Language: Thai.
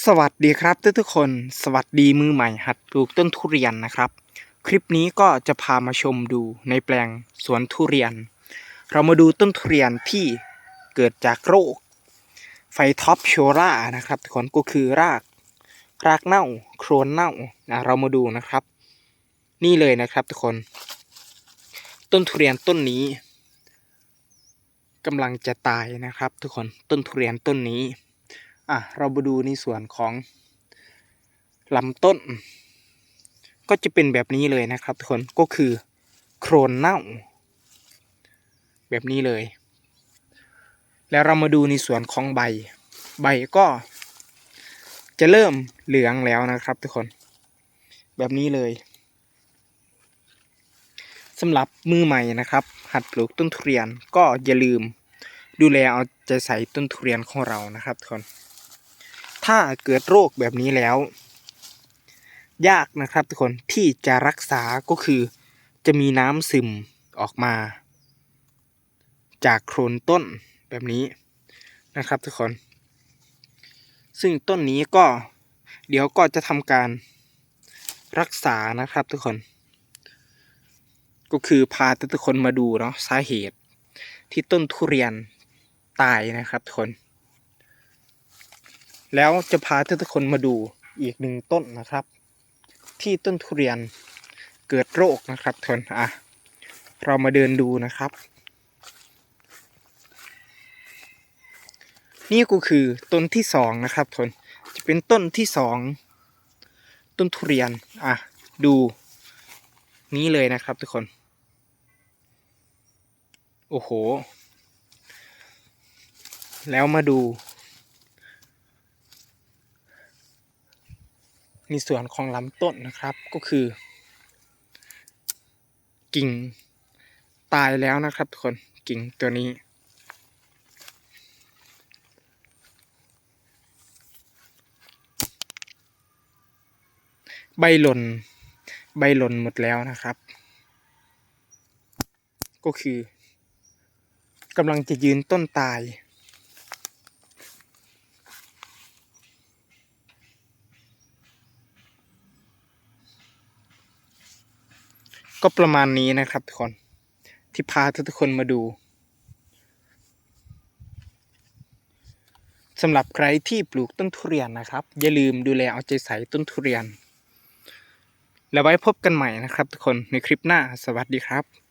สวัสดีครับทุกทุกๆคน สวัสดีมือใหม่หัดปลูกต้นทุเรียนนะครับ คลิปนี้ก็จะพามาชมดูในแปลงสวนทุเรียน เรามาดูต้นทุเรียนที่เกิดจากโรค ไฟท็อปโชรานะครับทุกคนก็คือราก รากเน่าโครนเน่านะเรามาดูนะครับ นี่เลยนะครับทุกคน ต้นทุเรียนต้นนี้กำลังจะตายนะครับ ทุกคนต้นทุเรียนต้นนี้ อะเรามาดูในส่วนของลำต้น ก็จะเป็นแบบนี้เลยนะครับทุกคนก็คือโครนเน่า แบบนี้เลย แล้วเรามาดูในส่วนของใบ ใบก็จะเริ่มเหลืองแล้วนะครับทุกคน แบบนี้เลยสำหรับมือใหม่นะครับ หัดปลูกต้นทุเรียนก็อย่าลืมดูแลเอาใจใส่ต้นทุเรียนของเรานะครับทุกคน ถ้าเกิดโรคแบบนี้แล้ว ยากนะครับทุกคนที่จะรักษาก็คือจะมีน้ำซึมออกมา จากโคนต้นแบบนี้นะครับทุกคน ซึ่งต้นนี้ก็เดี๋ยวก็จะทำการรักษานะครับทุกคน ก็คือพาทุกคนมาดูเนาะสาเหตุที่ต้นทุเรียนตายนะครับทุกคน แล้วจะพาทุกคนมาดูอีกหนึ่งต้นนะครับ ที่ต้นทุเรียนเกิดโรคนะครับทุนอะเรามาเดินดูนะครับ นี่ก็คือต้นที่สองนะครับทุนจะเป็นต้นที่สองต้นทุเรียนอะดูนี้เลยนะครับทุกคน โอ้โห แล้วมาดู ในส่วนของลำต้นนะครับก็คือ กิ่งตายแล้วนะครับทุกคนกิ่งตัวนี้ ใบหล่น ใบหล่นหมดแล้วนะครับ ก็คือกำลังจะยืนต้นตาย ก็ประมาณนี้นะครับทุกคนที่พาทุกคนมาดูสำหรับใครที่ปลูกต้นทุเรียนนะครับ อย่าลืมดูแลเอาใจใส่ต้นทุเรียน แล้วไว้พบกันใหม่นะครับทุกคนในคลิปหน้าสวัสดีครับ